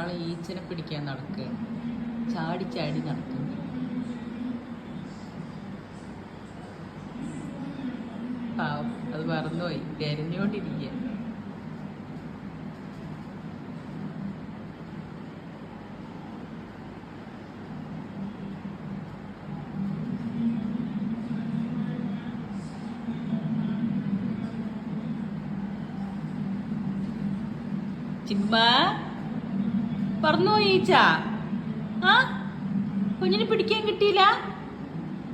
ഒരാൾ ഈച്ചനെ പിടിക്കാൻ നടക്കുക ചാടി ചാടി നടക്കുന്നു അത് മറന്നുപോയി. തിരഞ്ഞുകൊണ്ടിരിക്കുക ചിമ്മ? പറന്നുപോയി ഈച്ച? ആ? കുഞ്ഞിനെ പിടിക്കാൻ കിട്ടിയില്ല?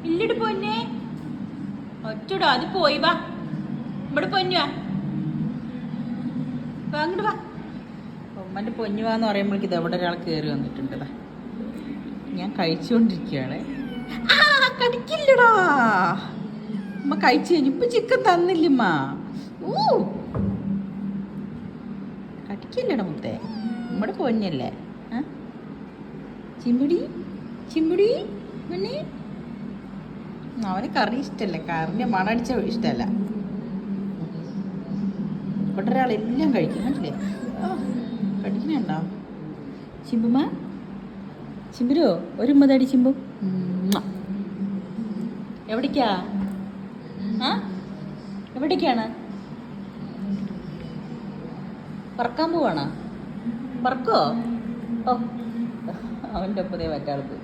ഇല്ലിട്ട് പൊന്നെ. ഒറ്റടോ അത് പോയി വാ. ഇവിടെ പൊന്നു വാ. വാ ഉമ്മന്റെ പൊന്നു വാന്ന് പറയുമ്പോഴേക്ക് ഇത് എവിടെ ഒരാൾ കയറി വന്നിട്ടുണ്ട് ഞാൻ കഴിച്ചുകൊണ്ടിരിക്കുകയാണ്. ആ കടിക്കില്ലടാ. ഉമ്മ കഴിച്ചു കഴിഞ്ഞു. ഇപ്പൊ ചിക്കൻ തന്നില്ലമ്മ. ഊ. കടിക്കില്ലടാ മുത്തേ. നമ്മുടെ പൊന്നല്ലേ? ചിമ്പുടി ചിമ്പിടി പിന്നെ? അവന് കറി ഇഷ്ടമല്ല കറിന്റെ മണടിച്ച ഇഷ്ടല്ല. ഇവിടെ ഒരാളെല്ലാം കഴിക്കും കണ്ടില്ലേ? ചിമ്പുമ ചിമ്പുരോ? ഒരു ഉമ്മതടി ചിമ്പു. എവിടേക്കാ? ആ? എവിടേക്കാണ്? പറക്കാൻ പോവാണോ? പറക്കോ ഓ അവന്റെ ഒപ്പതേ മറ്റാൾ പോയി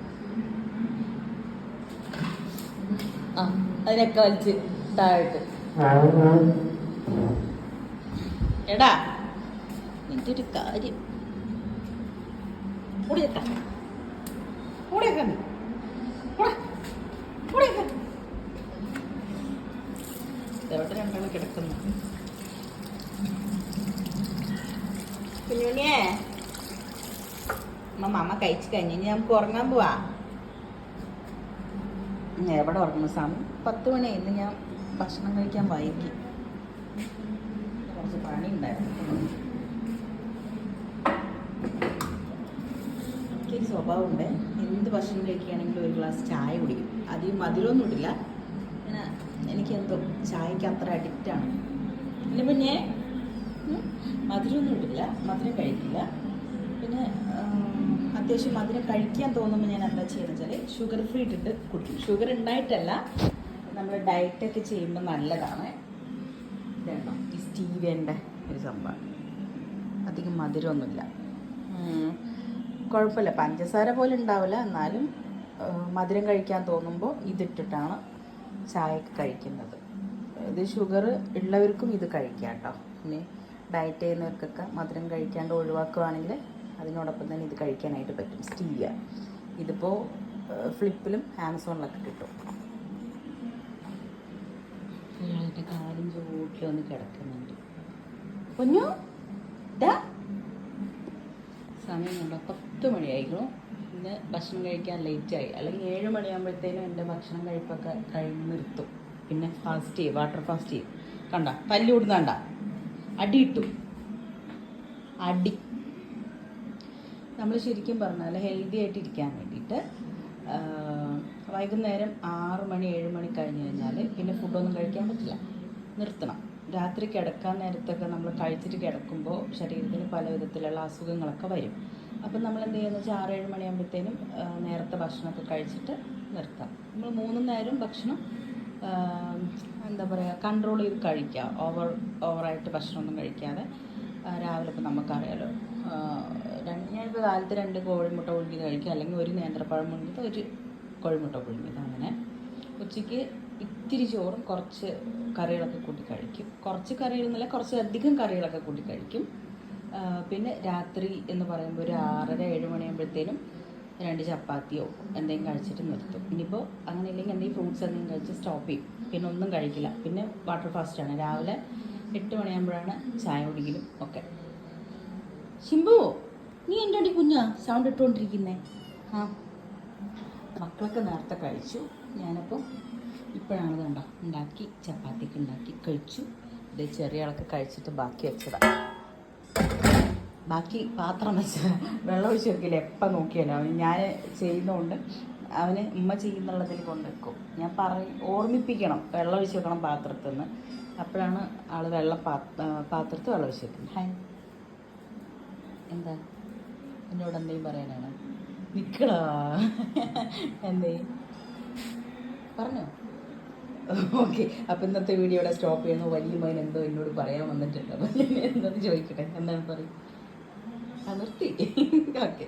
ആ അതിനൊക്കെ വലിച്ച് താഴോട്ട്. എടാ ഒരു കാര്യം. ഓടിയേക്ക ഓടിയേക്ക കിടക്കുന്നു. കുഞ്ഞുണ്ണിയേ. അമ്മ മാമ കഴിച്ചു കഴിഞ്ഞ് ഇനി നമുക്ക് ഉറങ്ങാൻ പോവാ. എവിടെ ഉറങ്ങുന്നു? സമയം പത്ത് മണി ഇന്ന് ഞാൻ ഭക്ഷണം കഴിക്കാൻ വൈകി. കുറച്ച് പണി ഉണ്ടായിരുന്നു എനിക്കൊരു സ്വഭാവമുണ്ട്. എന്ത് ഭക്ഷണം കഴിക്കുകയാണെങ്കിലും ഒരു ഗ്ലാസ് ചായ കുടിക്കും. അധികം മധുരമൊന്നും ഇടില്ല. എനിക്ക് എനിക്കെന്തോ ചായക്ക് അത്ര അഡിക്റ്റാണ് പിന്നെ പിന്നെ മധുരമൊന്നും ഇടില്ല. മധുരം കഴിക്കില്ല. പിന്നെ അത്യാവശ്യം അതിന് കഴിക്കാൻ തോന്നുമ്പോൾ ഞാൻ എന്താ ചെയ്യുന്നത് വെച്ചാൽ ഷുഗർ ഫ്രീ ഇട്ടിട്ട് കുടിക്കും. ഷുഗർ ഉണ്ടായിട്ടല്ല നമ്മൾ ഡയറ്റൊക്കെ ചെയ്യുമ്പോൾ നല്ലതാണ്. ഈ സ്റ്റീവേന്റെ ഒരു സംഭവം. അധികം മധുരമൊന്നുമില്ല. കുഴപ്പമില്ല. പഞ്ചസാര പോലെ ഉണ്ടാവില്ല. എന്നാലും മധുരം കഴിക്കാൻ തോന്നുമ്പോൾ ഇതിട്ടിട്ടാണ് ചായ കഴിക്കുന്നത്. ഇത് ഷുഗർ ഉള്ളവർക്കും ഇത് കഴിക്കാം കേട്ടോ. പിന്നെ ഡയറ്റ് ചെയ്യുന്നവർക്കൊക്കെ മധുരം കഴിക്കാണ്ട് ഒഴിവാക്കുകയാണെങ്കിൽ അതിനോടൊപ്പം തന്നെ ഇത് കഴിക്കാനായിട്ട് പറ്റും. സ്റ്റീവിയ ഇതിപ്പോൾ ഫ്ലിപ്പിലും ആമസോണിലൊക്കെ കിട്ടും. ഇയാളുടെ കാലും ചൂട്ടിൽ വന്ന് കിടക്കുന്നുണ്ട്. കുഞ്ഞു ഡാ സമയം കണ്ടോ പത്ത് മണിയായിരുന്നു ഇന്ന് ഭക്ഷണം കഴിക്കാൻ ആയി. അല്ലെങ്കിൽ ഏഴ് മണിയാകുമ്പോഴത്തേനും എന്റെ ഭക്ഷണം കഴിപ്പൊക്കെ കഴിഞ്ഞ് നിർത്തും. പിന്നെ ഫാസ്റ്റ് ചെയ്യും. വാട്ടർ ഫാസ്റ്റ് ചെയ്യും. കണ്ട? പല്ലു കൂടുന്നണ്ട അടി ഇട്ടു. അടി. നമ്മൾ ശരിക്കും പറഞ്ഞാൽ ഹെൽത്തി ആയിട്ട് ഇരിക്കാൻ വേണ്ടിയിട്ട് വൈകുന്നേരം ആറ് മണി ഏഴ് മണി കഴിഞ്ഞ് കഴിഞ്ഞാൽ പിന്നെ ഫുഡൊന്നും കഴിക്കാൻ പറ്റില്ല. നിർത്തണം. രാത്രി കിടക്കാൻ നേരത്തൊക്കെ നമ്മൾ കഴിച്ചിട്ട് കിടക്കുമ്പോൾ ശരീരത്തിന് പല വിധത്തിലുള്ള അസുഖങ്ങളൊക്കെ വരും. അപ്പം നമ്മൾ എന്ത് ചെയ്യുന്നത് വെച്ചാൽ ആറ് ഏഴ് മണിയാകുമ്പോഴത്തേനും നേരത്തെ ഭക്ഷണമൊക്കെ കഴിച്ചിട്ട് നിർത്താം. നമ്മൾ മൂന്ന് നേരം ഭക്ഷണം എന്താ പറയുക കൺട്രോൾ ചെയ്ത് കഴിക്കുക. ഓവർ ഓവറായിട്ട് ഭക്ഷണമൊന്നും കഴിക്കാതെ. രാവിലെ ഇപ്പം നമുക്കറിയാലോ. രണ്ട് ഞാനിപ്പോൾ കാലത്ത് രണ്ട് കോഴിമുട്ട പുഴുങ്ങിയത് കഴിക്കുക അല്ലെങ്കിൽ ഒരു നേന്ത്രപ്പഴം പുഴുങ്ങിയത് ഒരു കോഴിമുട്ട പുഴുങ്ങിയത് അങ്ങനെ. ഉച്ചയ്ക്ക് ഇത്തിരി ചോറും കുറച്ച് കറികളൊക്കെ കൂട്ടി കഴിക്കും. കുറച്ച് കറികളെന്നല്ല കുറച്ച് അധികം കറികളൊക്കെ കൂട്ടി കഴിക്കും. പിന്നെ രാത്രി എന്ന് പറയുമ്പോൾ ഒരു ആറര ഏഴ് മണിയാകുമ്പോഴത്തേനും രണ്ട് ചപ്പാത്തിയോ എന്തെങ്കിലും കഴിച്ചിട്ട് നിർത്തും. ഇനിയിപ്പോൾ അങ്ങനെ ഇല്ലെങ്കിൽ എന്തെങ്കിലും ഫ്രൂട്ട്സ് എന്തെങ്കിലും കഴിച്ച് സ്റ്റോപ്പ് ചെയ്യും. പിന്നെ ഒന്നും കഴിക്കില്ല. പിന്നെ വാട്ടർ ഫാസ്റ്റാണ്. രാവിലെ എട്ട് മണിയാകുമ്പോഴാണ് ചായ കുടിക്കലും ഒക്കെ. ശിംബു നീ എന്റെ കുഞ്ഞാ സൗണ്ട് ഇട്ടുകൊണ്ടിരിക്കുന്നേ ആ. മക്കളൊക്കെ നേരത്തെ കഴിച്ചു. ഞാനപ്പോൾ ഇപ്പോഴാണ് കണ്ടോ ഉണ്ടാക്കി ചപ്പാത്തിക്ക് ഉണ്ടാക്കി കഴിച്ചു. ഇത് ചെറിയ ആളൊക്കെ കഴിച്ചിട്ട് ബാക്കി വെച്ചതാണ് ബാക്കി പാത്രം വെച്ച വെള്ളം ഒഴിച്ച് വെക്കില്ല എപ്പം നോക്കിയാലോ ഞാൻ ചെയ്യുന്നതുകൊണ്ട് അവന് ഉമ്മ ചെയ്യുന്നുള്ളതിൽ കൊണ്ട് വെക്കും ഞാൻ പറ ഓർമ്മിപ്പിക്കണം വെള്ളം ഒഴിച്ച് വെക്കണം പാത്രത്തിൽ നിന്ന് അപ്പോഴാണ് ആൾ വെള്ളം പാത്രത്തിൽ വെള്ളം വെച്ചേക്കുന്നത് ഹായ്. എന്താ? എന്നോട് എന്തെങ്കിലും പറയാനാണ്? നിൽക്കടാ എന്തേ? പറഞ്ഞോ? ഓക്കെ. അപ്പം ഇന്നത്തെ വീഡിയോ ഇവിടെ സ്റ്റോപ്പ് ചെയ്യുന്നു. വലിയ മകൻ എന്തോ എന്നോട് പറയാൻ വന്നിട്ടുണ്ട്. അപ്പം എന്നത് ചോദിക്കട്ടെ? എന്താണ് പറയും? നിർത്തി. ഓക്കെ.